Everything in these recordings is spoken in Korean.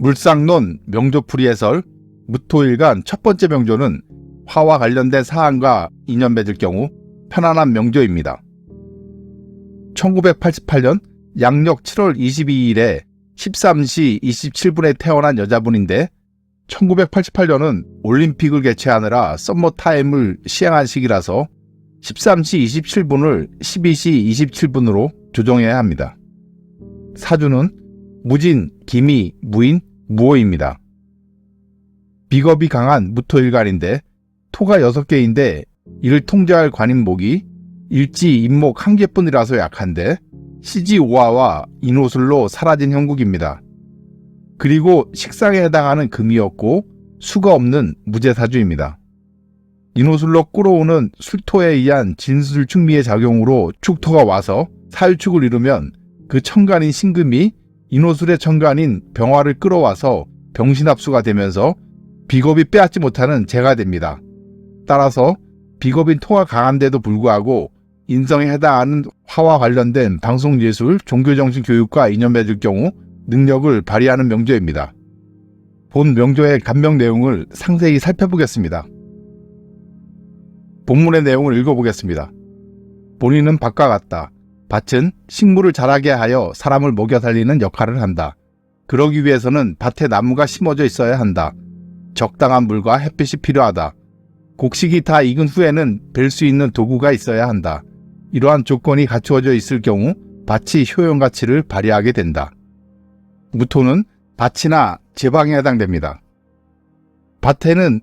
물상론 명조풀이 해설 무토일간 첫 번째 명조는 화와 관련된 사안과 인연 맺을 경우 편안한 명조입니다. 1988년 양력 7월 22일에 13시 27분에 태어난 여자분인데 1988년은 올림픽을 개최하느라 썸머 타임을 시행한 시기라서 13시 27분을 12시 27분으로 조정해야 합니다. 사주는 무진, 기미, 무인, 무호입니다. 비겁이 강한 무토일간인데 토가 6개인데 이를 통제할 관인목이 일지 인목 한 개뿐이라서 약한데 시지오화와 인호술로 사라진 형국입니다. 그리고 식상에 해당하는 금이었고 수가 없는 무제사주입니다. 인호술로 끌어오는 술토에 의한 진술충미의 작용으로 축토가 와서 사유축을 이루면 그 천간인 신금이 인호술의 천간인 병화를 끌어와서 병신합수가 되면서 비겁이 빼앗지 못하는 재가 됩니다. 따라서 비겁인 토가 강한데도 불구하고 인성에 해당하는 화와 관련된 방송예술, 종교정신 교육과 맺을 경우 능력을 발휘하는 명조입니다. 본 명조의 감명 내용을 상세히 살펴보겠습니다. 본문의 내용을 읽어보겠습니다. 본인은 밭과 같다. 밭은 식물을 자라게 하여 사람을 먹여 살리는 역할을 한다. 그러기 위해서는 밭에 나무가 심어져 있어야 한다. 적당한 물과 햇빛이 필요하다. 곡식이 다 익은 후에는 벨 수 있는 도구가 있어야 한다. 이러한 조건이 갖추어져 있을 경우 밭이 효용 가치를 발휘하게 된다. 무토는 밭이나 제방에 해당됩니다. 밭에는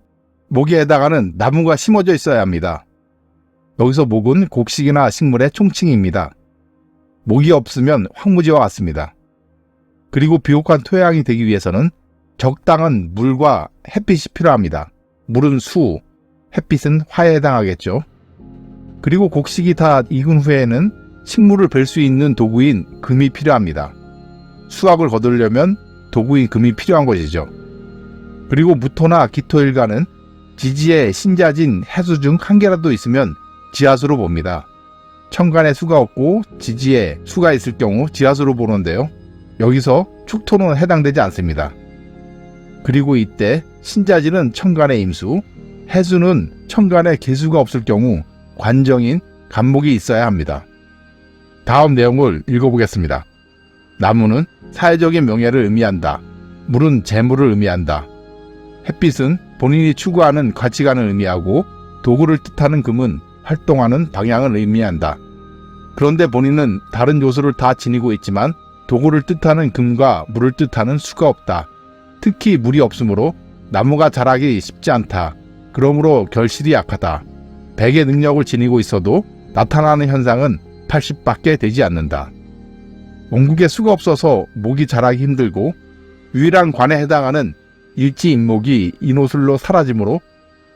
목에 해당하는 나무가 심어져 있어야 합니다. 여기서 목은 곡식이나 식물의 총칭입니다. 목이 없으면 황무지와 같습니다. 그리고 비옥한 토양이 되기 위해서는 적당한 물과 햇빛이 필요합니다. 물은 수, 햇빛은 화에 해당하겠죠. 그리고 곡식이 다 익은 후에는 식물을 벨수 있는 도구인 금이 필요합니다. 수확을 거두려면 도구인 금이 필요한 것이죠. 그리고 무토나 기토일간은 지지에 신자진 해수 중 한 개라도 있으면 지하수로 봅니다. 천간에 수가 없고 지지에 수가 있을 경우 지하수로 보는데요. 여기서 축토는 해당되지 않습니다. 그리고 이때 신자지는 천간에 임수, 해수는 천간에 개수가 없을 경우 관정인 간목이 있어야 합니다. 다음 내용을 읽어보겠습니다. 나무는 사회적인 명예를 의미한다. 물은 재물을 의미한다. 햇빛은 본인이 추구하는 가치관을 의미하고 도구를 뜻하는 금은 활동하는 방향을 의미한다. 그런데 본인은 다른 요소를 다 지니고 있지만 도구를 뜻하는 금과 물을 뜻하는 수가 없다. 특히 물이 없으므로 나무가 자라기 쉽지 않다. 그러므로 결실이 약하다. 백의 능력을 지니고 있어도 나타나는 현상은 80밖에 되지 않는다. 원국에 수가 없어서 목이 자라기 힘들고 유일한 관에 해당하는 일지 인목이 인호술로 사라지므로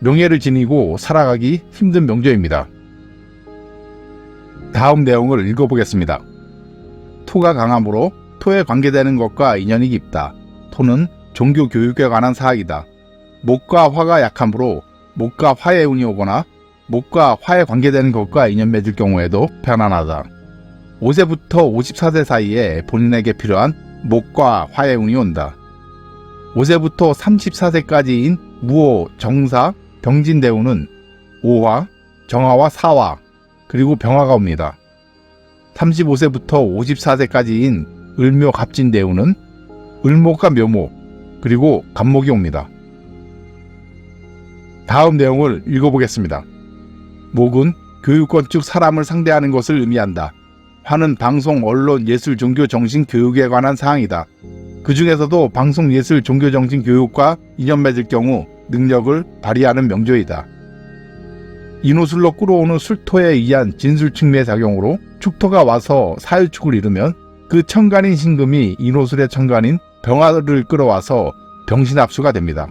명예를 지니고 살아가기 힘든 명조입니다. 다음 내용을 읽어보겠습니다. 토가 강함으로 토에 관계되는 것과 인연이 깊다. 토는 종교 교육에 관한 사학이다. 목과 화가 약함으로 목과 화의 운이 오거나 목과 화에 관계되는 것과 인연 맺을 경우에도 편안하다. 5세부터 54세 사이에 본인에게 필요한 목과 화의 운이 온다. 5세부터 34세까지인 무호, 정사, 병진대우는 오화, 정화와 사화, 그리고 병화가 옵니다. 35세부터 54세까지인 을묘 갑진대우는 을목과 묘목, 그리고 간목이 옵니다. 다음 내용을 읽어보겠습니다. 목은 교육권 즉 사람을 상대하는 것을 의미한다. 화는 방송, 언론, 예술, 종교, 정신, 교육에 관한 사항이다. 그 중에서도 방송, 예술, 종교, 정신, 교육과 인연 맺을 경우 능력을 발휘하는 명조이다. 인호술로 끌어오는 술토에 의한 진술충미의 작용으로 축토가 와서 사유축을 이루면 그 천간인 신금이 인호술의 천간인 병화를 끌어와서 병신합수가 됩니다.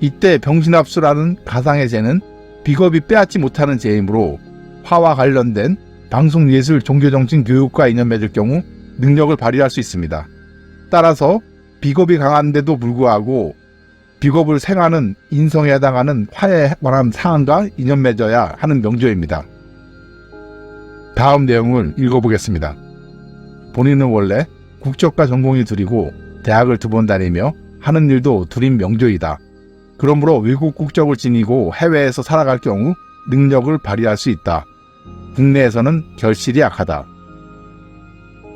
이때 병신합수라는 가상의 재는 비겁이 빼앗지 못하는 재이므로 화와 관련된 방송 예술 종교정신 교육과 인연 맺을 경우 능력을 발휘할 수 있습니다. 따라서 비겁이 강한데도 불구하고 비겁을 생하는 인성에 해당하는 화에 관한 사항과 인연 맺어야 하는 명조입니다. 다음 내용을 읽어보겠습니다. 본인은 원래 국적과 전공이 둘이고 대학을 두 번 다니며 하는 일도 둘인 명조이다. 그러므로 외국 국적을 지니고 해외에서 살아갈 경우 능력을 발휘할 수 있다. 국내에서는 결실이 약하다.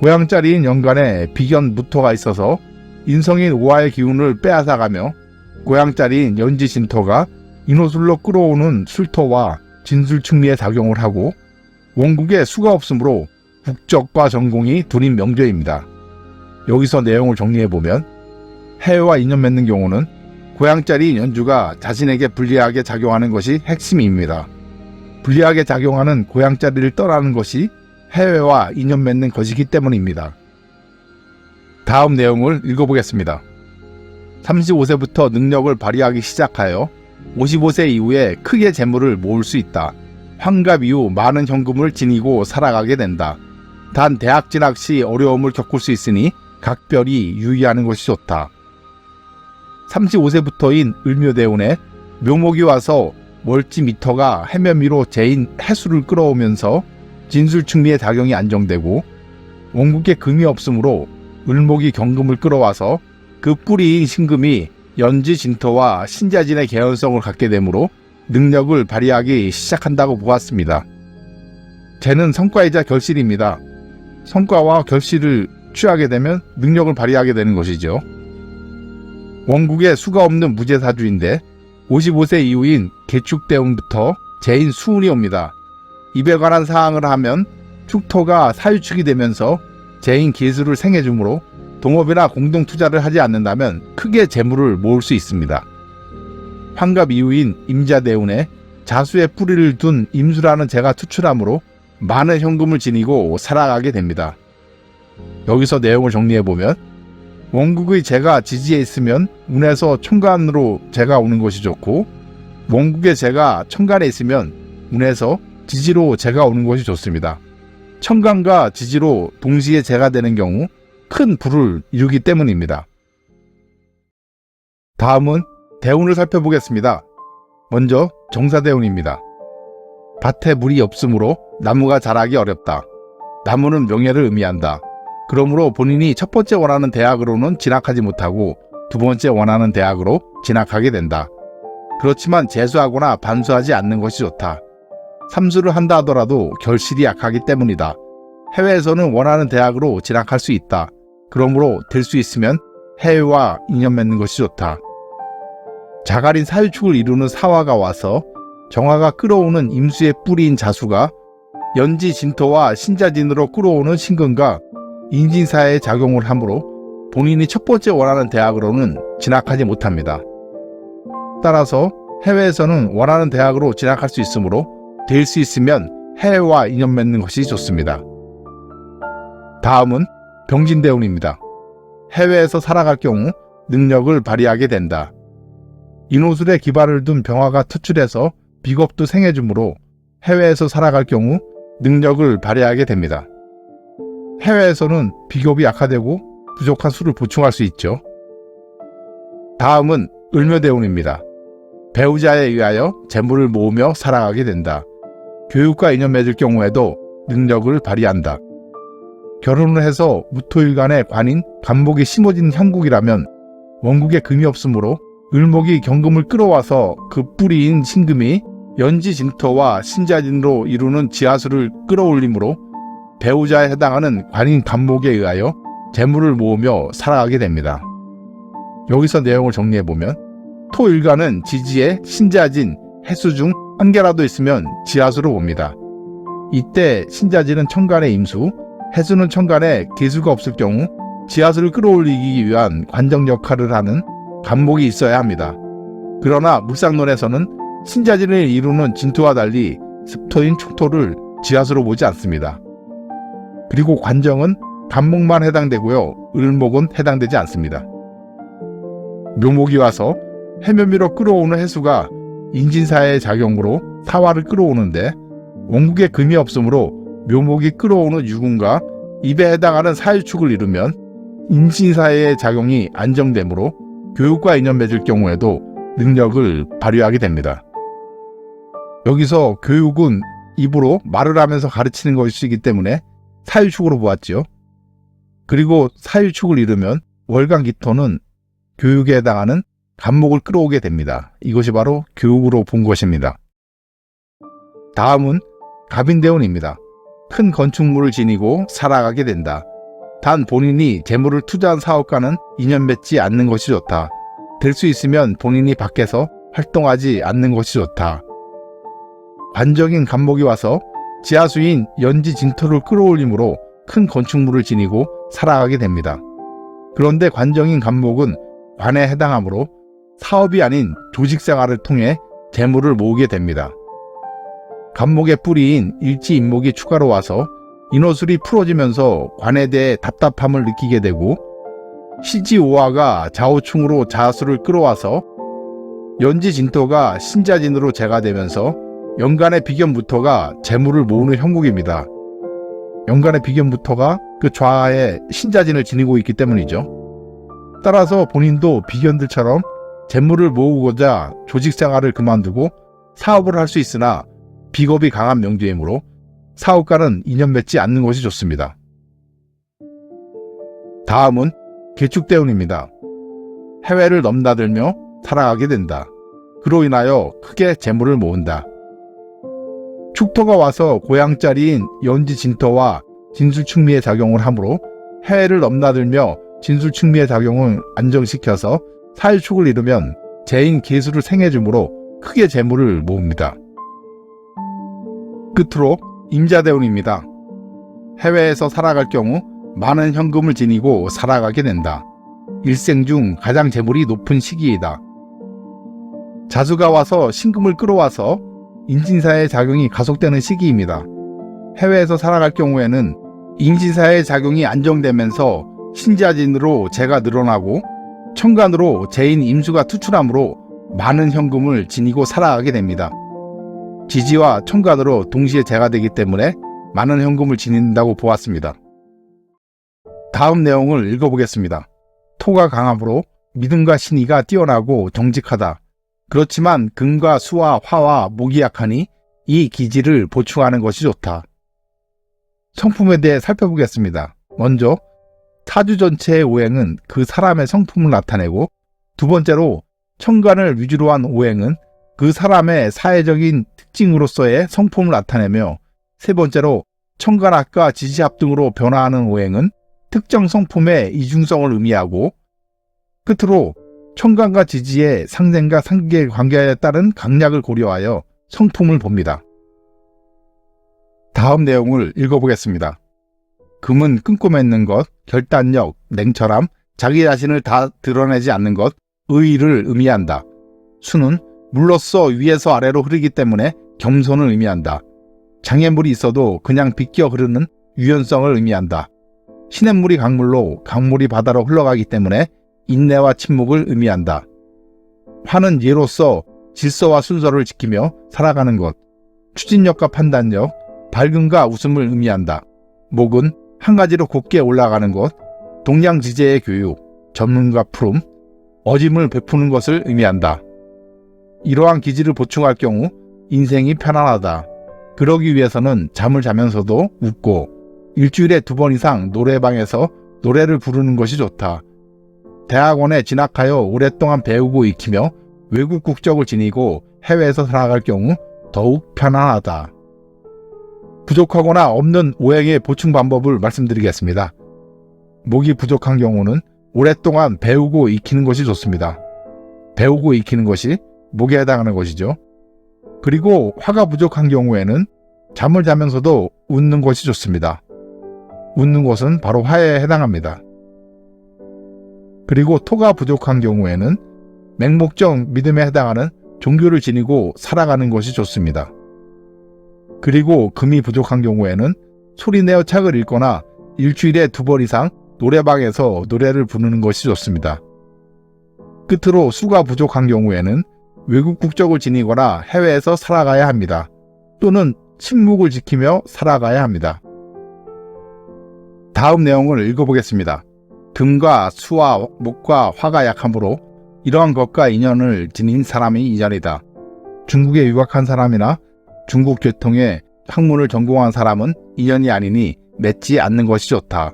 고향짜리인 연간에 비견 무토가 있어서 인성인 오화의 기운을 빼앗아가며 고향짜리인 연지 진토가 인호술로 끌어오는 술토와 진술충리의 작용을 하고 원국에 수가 없으므로 국적과 전공이 둘인 명조입니다. 여기서 내용을 정리해보면 해외와 인연 맺는 경우는 고향짜리 연주가 자신에게 불리하게 작용하는 것이 핵심입니다. 불리하게 작용하는 고향짜리를 떠나는 것이 해외와 인연 맺는 것이기 때문입니다. 다음 내용을 읽어보겠습니다. 35세부터 능력을 발휘하기 시작하여 55세 이후에 크게 재물을 모을 수 있다. 환갑 이후 많은 현금을 지니고 살아가게 된다. 단 대학 진학 시 어려움을 겪을 수 있으니 각별히 유의하는 것이 좋다. 35세부터인 을묘대운에 묘목이 와서 멀찌미터가 해면 위로 재인 해수를 끌어오면서 진술충리의 작용이 안정되고 원국에 금이 없으므로 을목이 경금을 끌어와서 그 뿌리인 신금이 연지 진토와 신자진의 개연성을 갖게 되므로 능력을 발휘하기 시작한다고 보았습니다. 재는 성과이자 결실입니다. 성과와 결실을 취하게 되면 능력을 발휘하게 되는 것이죠. 원국에 수가 없는 무제사주인데 55세 이후인 개축대운부터 재인 수운이 옵니다. 입에 관한 사항을 하면 축토가 사유축이 되면서 재인 기술을 생해주므로 동업이나 공동 투자를 하지 않는다면 크게 재물을 모을 수 있습니다. 환갑 이후인 임자대운에 자수의 뿌리를 둔 임수라는 재가 투출하므로 많은 현금을 지니고 살아가게 됩니다. 여기서 내용을 정리해 보면 원국의 재가 지지에 있으면 운에서 천간으로 재가 오는 것이 좋고 원국의 재가 천간에 있으면 운에서 지지로 재가 오는 것이 좋습니다. 천간과 지지로 동시에 재가 되는 경우 큰 불을 이루기 때문입니다. 다음은 대운을 살펴보겠습니다. 먼저 정사대운입니다. 밭에 물이 없으므로 나무가 자라기 어렵다. 나무는 명예를 의미한다. 그러므로 본인이 첫 번째 원하는 대학으로는 진학하지 못하고 두 번째 원하는 대학으로 진학하게 된다. 그렇지만 재수하거나 반수하지 않는 것이 좋다. 삼수를 한다 하더라도 결실이 약하기 때문이다. 해외에서는 원하는 대학으로 진학할 수 있다. 그러므로 될 수 있으면 해외와 인연 맺는 것이 좋다. 자갈인 사유축을 이루는 사화가 와서 정화가 끌어오는 임수의 뿌리인 자수가 연지 진토와 신자진으로 끌어오는 신금과 인진사의 작용을 하므로 본인이 첫 번째 원하는 대학으로는 진학하지 못합니다. 따라서 해외에서는 원하는 대학으로 진학할 수 있으므로 될 수 있으면 해외와 인연 맺는 것이 좋습니다. 다음은 병진대운입니다. 해외에서 살아갈 경우 능력을 발휘하게 된다. 인호술에 기반을 둔 병화가 투출해서 비겁도 생해주므로 해외에서 살아갈 경우 능력을 발휘하게 됩니다. 해외에서는 비겁이 약화되고 부족한 수를 보충할 수 있죠. 다음은 을묘대운입니다. 배우자에 의하여 재물을 모으며 살아가게 된다. 교육과 인연 맺을 경우에도 능력을 발휘한다. 결혼을 해서 무토일간의 관인 간목이 심어진 형국이라면 원국에 금이 없으므로 을목이 경금을 끌어와서 그 뿌리인 신금이 연지 진토와 신자진으로 이루는 지하수를 끌어올리므로 배우자에 해당하는 관인 간목에 의하여 재물을 모으며 살아가게 됩니다. 여기서 내용을 정리해 보면 토일간은 지지에 신자진, 해수 중 한 개라도 있으면 지하수로 봅니다. 이때 신자진은 천간에 임수, 해수는 천간에 기수가 없을 경우 지하수를 끌어올리기 위한 관정 역할을 하는 간목이 있어야 합니다. 그러나 물상론에서는 신자진을 이루는 진토와 달리 습토인 축토를 지하수로 보지 않습니다. 그리고 관정은 간목만 해당되고요. 을목은 해당되지 않습니다. 묘목이 와서 해면 위로 끌어오는 해수가 인진사의 작용으로 사화를 끌어오는데 원국에 금이 없으므로 묘목이 끌어오는 유군과 입에 해당하는 사유축을 이루면 인신사의 작용이 안정되므로 교육과 인연 맺을 경우에도 능력을 발휘하게 됩니다. 여기서 교육은 입으로 말을 하면서 가르치는 것이기 때문에 사유축으로 보았지요. 그리고 사유축을 이루면 월간 기토는 교육에 해당하는 감목을 끌어오게 됩니다. 이것이 바로 교육으로 본 것입니다. 다음은 갑인대운입니다. 큰 건축물을 지니고 살아가게 된다. 단 본인이 재물을 투자한 사업과는 인연 맺지 않는 것이 좋다. 될 수 있으면 본인이 밖에서 활동하지 않는 것이 좋다. 반적인 감목이 와서 지하수인 연지 진토를 끌어올림으로 큰 건축물을 지니고 살아가게 됩니다. 그런데 관정인 감목은 관에 해당하므로 사업이 아닌 조직 생활을 통해 재물을 모으게 됩니다. 감목의 뿌리인 일지인목이 추가로 와서 인호술이 풀어지면서 관에 대해 답답함을 느끼게 되고 시지오화가 좌우충으로 자수를 끌어와서 연지진토가 신자진으로 제가되면서 연간의 비견부터가 재물을 모으는 형국입니다. 연간의 비견부터가 그 좌에 신자진을 지니고 있기 때문이죠. 따라서 본인도 비견들처럼 재물을 모으고자 조직 생활을 그만두고 사업을 할 수 있으나 비겁이 강한 명제이므로 사업가는 인연 맺지 않는 것이 좋습니다. 다음은 개축대운입니다. 해외를 넘나들며 살아가게 된다. 그로 인하여 크게 재물을 모은다. 축토가 와서 고향 자리인 연지 진토와 진술충미의 작용을 하므로 해외를 넘나들며 진술충미의 작용을 안정시켜서 사일축을 이루면 재인 계수를 생해주므로 크게 재물을 모읍니다. 끝으로 임자대운입니다. 해외에서 살아갈 경우 많은 현금을 지니고 살아가게 된다. 일생 중 가장 재물이 높은 시기이다. 자수가 와서 신금을 끌어와서 인진사의 작용이 가속되는 시기입니다. 해외에서 살아갈 경우에는 인진사의 작용이 안정되면서 신자진으로 재가 늘어나고 천간으로 재인 임수가 투출하므로 많은 현금을 지니고 살아가게 됩니다. 지지와 천간으로 동시에 재가 되기 때문에 많은 현금을 지닌다고 보았습니다. 다음 내용을 읽어보겠습니다. 토가 강함으로 믿음과 신의가 뛰어나고 정직하다. 그렇지만 금과 수와 화와 목이 약하니 이 기질을 보충하는 것이 좋다. 성품에 대해 살펴보겠습니다. 먼저 타주 전체의 오행은 그 사람의 성품을 나타내고 두 번째로 천간을 위주로 한 오행은 그 사람의 사회적인 특징으로서의 성품을 나타내며 세 번째로 천간학과 지지합 등으로 변화하는 오행은 특정 성품의 이중성을 의미하고 끝으로 천간과 지지의 상생과 상계의 관계에 따른 강약을 고려하여 성품을 봅니다. 다음 내용을 읽어보겠습니다. 금은 끊고 맺는 것, 결단력, 냉철함, 자기 자신을 다 드러내지 않는 것, 의의를 의미한다. 수는 물로써 위에서 아래로 흐르기 때문에 겸손을 의미한다. 장애물이 있어도 그냥 비껴 흐르는 유연성을 의미한다. 시냇물이 강물로 강물이 바다로 흘러가기 때문에 인내와 침묵을 의미한다. 화는 예로서 질서와 순서를 지키며 살아가는 것, 추진력과 판단력, 밝음과 웃음을 의미한다. 목은 한 가지로 곱게 올라가는 것, 동양지제의 교육, 전문가 푸름, 어짐을 베푸는 것을 의미한다. 이러한 기질을 보충할 경우 인생이 편안하다. 그러기 위해서는 잠을 자면서도 웃고 일주일에 두 번 이상 노래방에서 노래를 부르는 것이 좋다. 대학원에 진학하여 오랫동안 배우고 익히며 외국 국적을 지니고 해외에서 살아갈 경우 더욱 편안하다. 부족하거나 없는 오행의 보충 방법을 말씀드리겠습니다. 목이 부족한 경우는 오랫동안 배우고 익히는 것이 좋습니다. 배우고 익히는 것이 목에 해당하는 것이죠. 그리고 화가 부족한 경우에는 잠을 자면서도 웃는 것이 좋습니다. 웃는 것은 바로 화에 해당합니다. 그리고 토가 부족한 경우에는 맹목적 믿음에 해당하는 종교를 지니고 살아가는 것이 좋습니다. 그리고 금이 부족한 경우에는 소리내어 책을 읽거나 일주일에 두 번 이상 노래방에서 노래를 부르는 것이 좋습니다. 끝으로 수가 부족한 경우에는 외국 국적을 지니거나 해외에서 살아가야 합니다. 또는 침묵을 지키며 살아가야 합니다. 다음 내용을 읽어보겠습니다. 금과 수와 목과 화가 약함으로 이러한 것과 인연을 지닌 사람이 인연이다. 중국에 유학한 사람이나 중국 교통의 학문을 전공한 사람은 인연이 아니니 맺지 않는 것이 좋다.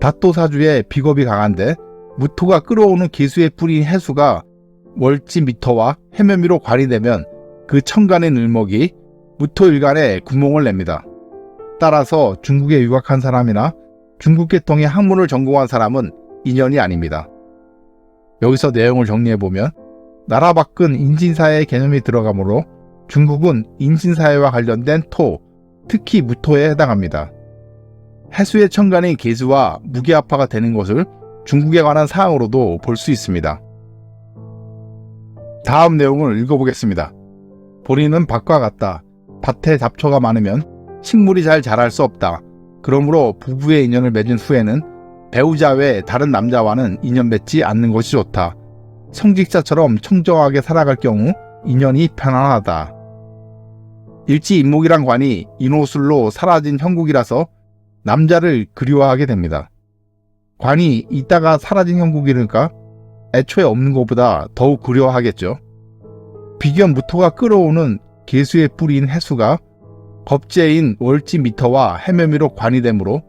다토사주의 비겁이 강한데 무토가 끌어오는 기수의 뿌린 해수가 월지 미터와 해면미로 관이되면 그 천간의 늘목이 무토 일간에 구멍을 냅니다. 따라서 중국에 유학한 사람이나 중국 계통의 학문을 전공한 사람은 인연이 아닙니다. 여기서 내용을 정리해보면 나라 밖은 인진사의 개념이 들어가므로 중국은 인진사회와 관련된 토, 특히 무토에 해당합니다. 해수의 천간이 계수와 무기아파가 되는 것을 중국에 관한 사항으로도 볼 수 있습니다. 다음 내용을 읽어보겠습니다. 보리는 밭과 같다. 밭에 잡초가 많으면 식물이 잘 자랄 수 없다. 그러므로 부부의 인연을 맺은 후에는 배우자 외 다른 남자와는 인연 맺지 않는 것이 좋다. 성직자처럼 청정하게 살아갈 경우 인연이 편안하다. 일지인목이란 관이 인호술로 사라진 형국이라서 남자를 그리워하게 됩니다. 관이 있다가 사라진 형국이니까 애초에 없는 것보다 더욱 그리워하겠죠. 비견 무토가 끌어오는 개수의 뿌리인 해수가 겁재인 월지 미터와 해면미로 관이 되므로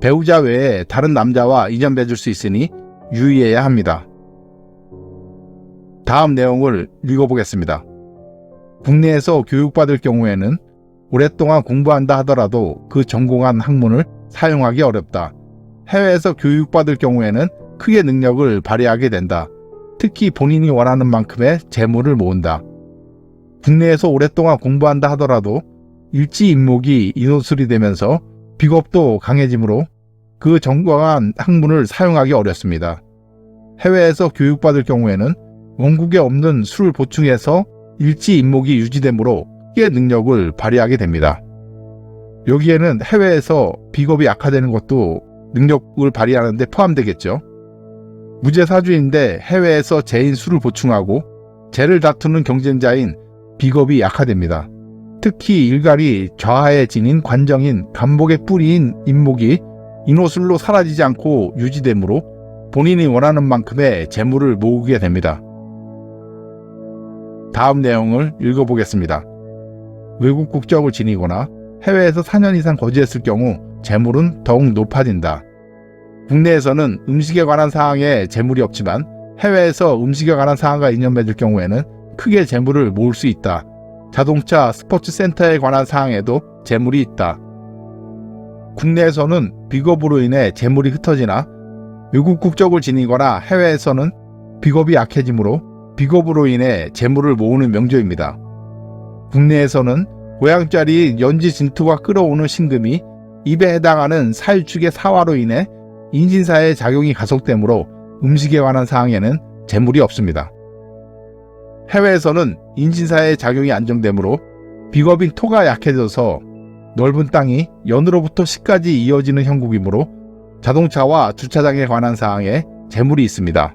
배우자 외에 다른 남자와 맺을 수 있으니 유의해야 합니다. 다음 내용을 읽어보겠습니다. 국내에서 교육받을 경우에는 오랫동안 공부한다 하더라도 그 전공한 학문을 사용하기 어렵다. 해외에서 교육받을 경우에는 크게 능력을 발휘하게 된다. 특히 본인이 원하는 만큼의 재물을 모은다. 국내에서 오랫동안 공부한다 하더라도 일지인목이 인호술이 되면서 비겁도 강해지므로 그 전공한 학문을 사용하기 어렵습니다. 해외에서 교육받을 경우에는 원국에 없는 수를 보충해서 일지인목이 유지되므로 크게 능력을 발휘하게 됩니다. 여기에는 해외에서 비겁이 약화되는 것도 능력을 발휘하는데 포함되겠죠. 무죄 사주인데 해외에서 재인 수를 보충하고 재를 다투는 경쟁자인 비겁이 약화됩니다. 특히 일간이 좌하에 지닌 관정인 간목의 뿌리인 인목이 인호술로 사라지지 않고 유지되므로 본인이 원하는 만큼의 재물을 모으게 됩니다. 다음 내용을 읽어보겠습니다. 외국 국적을 지니거나 해외에서 4년 이상 거주했을 경우 재물은 더욱 높아진다. 국내에서는 음식에 관한 사항에 재물이 없지만 해외에서 음식에 관한 사항과 인연 맺을 경우에는 크게 재물을 모을 수 있다. 자동차 스포츠 센터에 관한 사항에도 재물이 있다. 국내에서는 비겁으로 인해 재물이 흩어지나 외국 국적을 지니거나 해외에서는 비겁이 약해지므로 비겁으로 인해 재물을 모으는 명조입니다. 국내에서는 고향짜리 연지 진투가 끌어오는 신금이 입에 해당하는 사유축의 사화로 인해 인진사의 작용이 가속되므로 음식에 관한 사항에는 재물이 없습니다. 해외에서는 인진사의 작용이 안정되므로 비겁인 토가 약해져서 넓은 땅이 연으로부터 시까지 이어지는 형국이므로 자동차와 주차장에 관한 사항에 재물이 있습니다.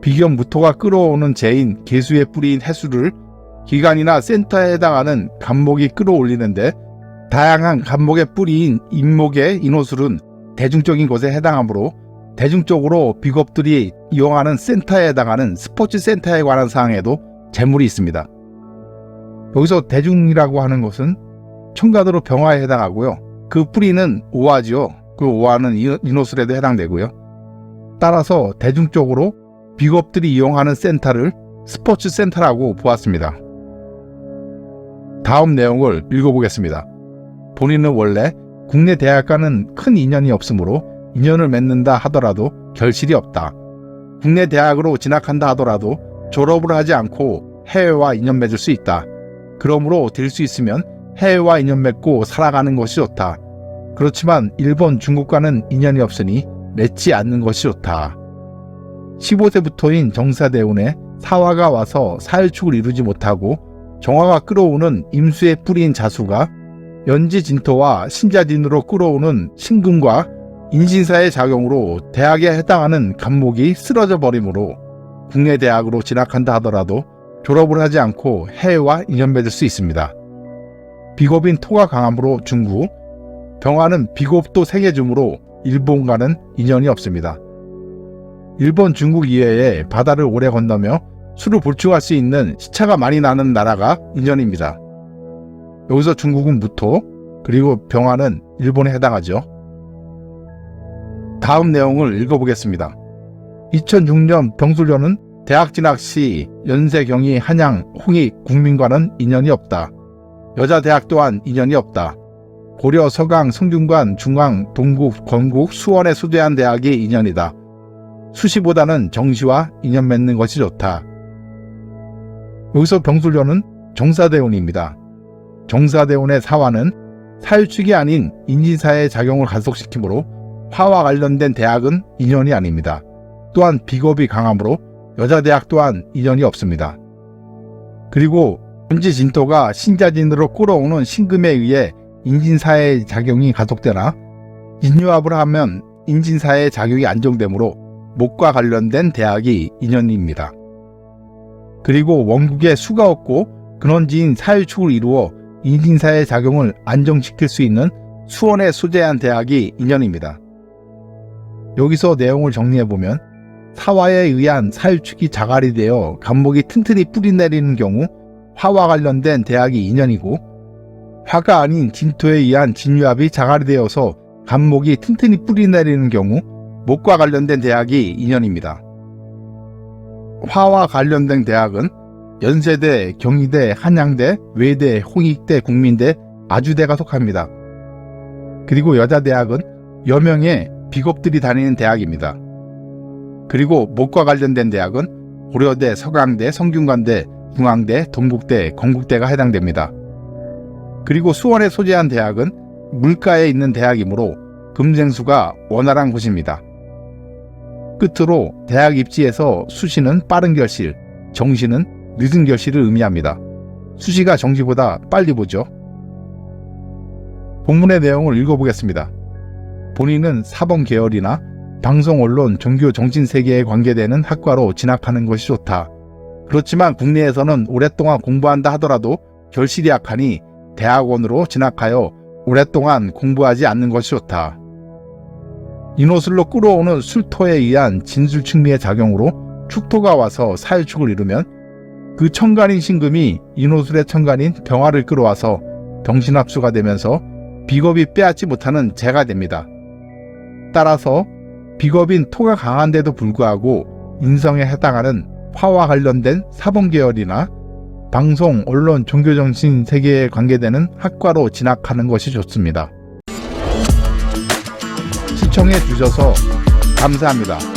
비견 무토가 끌어오는 재인 개수의 뿌리인 해수를 기관이나 센터에 해당하는 간목이 끌어올리는데 다양한 간목의 뿌리인 인목의 인호술은 대중적인 곳에 해당하므로 대중적으로 비겁들이 이용하는 센터에 해당하는 스포츠 센터에 관한 사항에도 재물이 있습니다. 여기서 대중이라고 하는 것은 청가도로 병화에 해당하고요. 그 뿌리는 오화지요. 그 오화는 인호술에도 해당되고요. 따라서 대중적으로 비겁들이 이용하는 센터를 스포츠 센터라고 보았습니다. 다음 내용을 읽어보겠습니다. 본인은 원래 국내 대학과는 큰 인연이 없으므로 인연을 맺는다 하더라도 결실이 없다. 국내 대학으로 진학한다 하더라도 졸업을 하지 않고 해외와 인연 맺을 수 있다. 그러므로 될 수 있으면 해외와 인연 맺고 살아가는 것이 좋다. 그렇지만 일본, 중국과는 인연이 없으니 맺지 않는 것이 좋다. 15세부터인 정사대운에 사화가 와서 사일축을 이루지 못하고 정화가 끌어오는 임수의 뿌리인 자수가 연지 진토와 신자진으로 끌어오는 신금과 인신사의 작용으로 대학에 해당하는 간목이 쓰러져 버리므로 국내 대학으로 진학한다 하더라도 졸업을 하지 않고 해외와 인연 맺을 수 있습니다. 비겁인 토가 강함으로 중국, 병화는 비겁도 세계주므로 일본과는 인연이 없습니다. 일본, 중국 이외에 바다를 오래 건너며 술을 보충할 수 있는 시차가 많이 나는 나라가 인연입니다. 여기서 중국은 무토, 그리고 병화는 일본에 해당하죠. 다음 내용을 읽어보겠습니다. 2006년 병술료는 대학 진학 시 연세 경희 한양 홍익 국민과는 인연이 없다. 여자 대학 또한 인연이 없다. 고려 서강 성균관 중앙 동국 건국 수원에 수대한 대학이 인연이다. 수시보다는 정시와 인연 맺는 것이 좋다. 여기서 병술료는 정사대운입니다. 정사대운의 사화는 사유축이 아닌 인지사의 작용을 가속시키므로 화와 관련된 대학은 인연이 아닙니다. 또한 비겁이 강하므로 여자 대학 또한 인연이 없습니다. 그리고 현지 진토가 신자진으로 끌어오는 신금에 의해 인진사의 작용이 가속되나 인유합을 하면 인진사의 작용이 안정되므로 목과 관련된 대학이 인연입니다. 그리고 원국에 수가 없고 근원지인 사유축을 이루어 인진사의 작용을 안정시킬 수 있는 수원에 소재한 대학이 인연입니다. 여기서 내용을 정리해보면 사화에 의한 사유축이 자갈이 되어 간목이 튼튼히 뿌리 내리는 경우 화와 관련된 대학이 인연이고 화가 아닌 진토에 의한 진유합이 자갈이 되어서 간목이 튼튼히 뿌리 내리는 경우 목과 관련된 대학이 인연입니다. 화와 관련된 대학은 연세대, 경희대, 한양대, 외대, 홍익대, 국민대, 아주대가 속합니다. 그리고 여자 대학은 여명의 비겁들이 다니는 대학입니다. 그리고 목과 관련된 대학은 고려대, 서강대, 성균관대, 중앙대, 동국대, 건국대가 해당됩니다. 그리고 수원에 소재한 대학은 물가에 있는 대학이므로 금생수가 원활한 곳입니다. 끝으로 대학 입지에서 수시는 빠른 결실, 정시는 늦은 결실을 의미합니다. 수시가 정시보다 빨리 보죠. 본문의 내용을 읽어보겠습니다. 본인은 사범 계열이나 방송, 언론, 종교, 정신 세계에 관계되는 학과로 진학하는 것이 좋다. 그렇지만 국내에서는 오랫동안 공부한다 하더라도 결실이 약하니 대학원으로 진학하여 오랫동안 공부하지 않는 것이 좋다. 인호술로 끌어오는 술토에 의한 진술충미의 작용으로 축토가 와서 사유축을 이루면 그 천간인 신금이 인호술의 천간인 병화를 끌어와서 병신합수가 되면서 비겁이 빼앗지 못하는 재가 됩니다. 따라서 비겁인 토가 강한데도 불구하고 인성에 해당하는 화와 관련된 사범계열이나 방송, 언론, 종교정신 세계에 관계되는 학과로 진학하는 것이 좋습니다. 시청해 주셔서 감사합니다.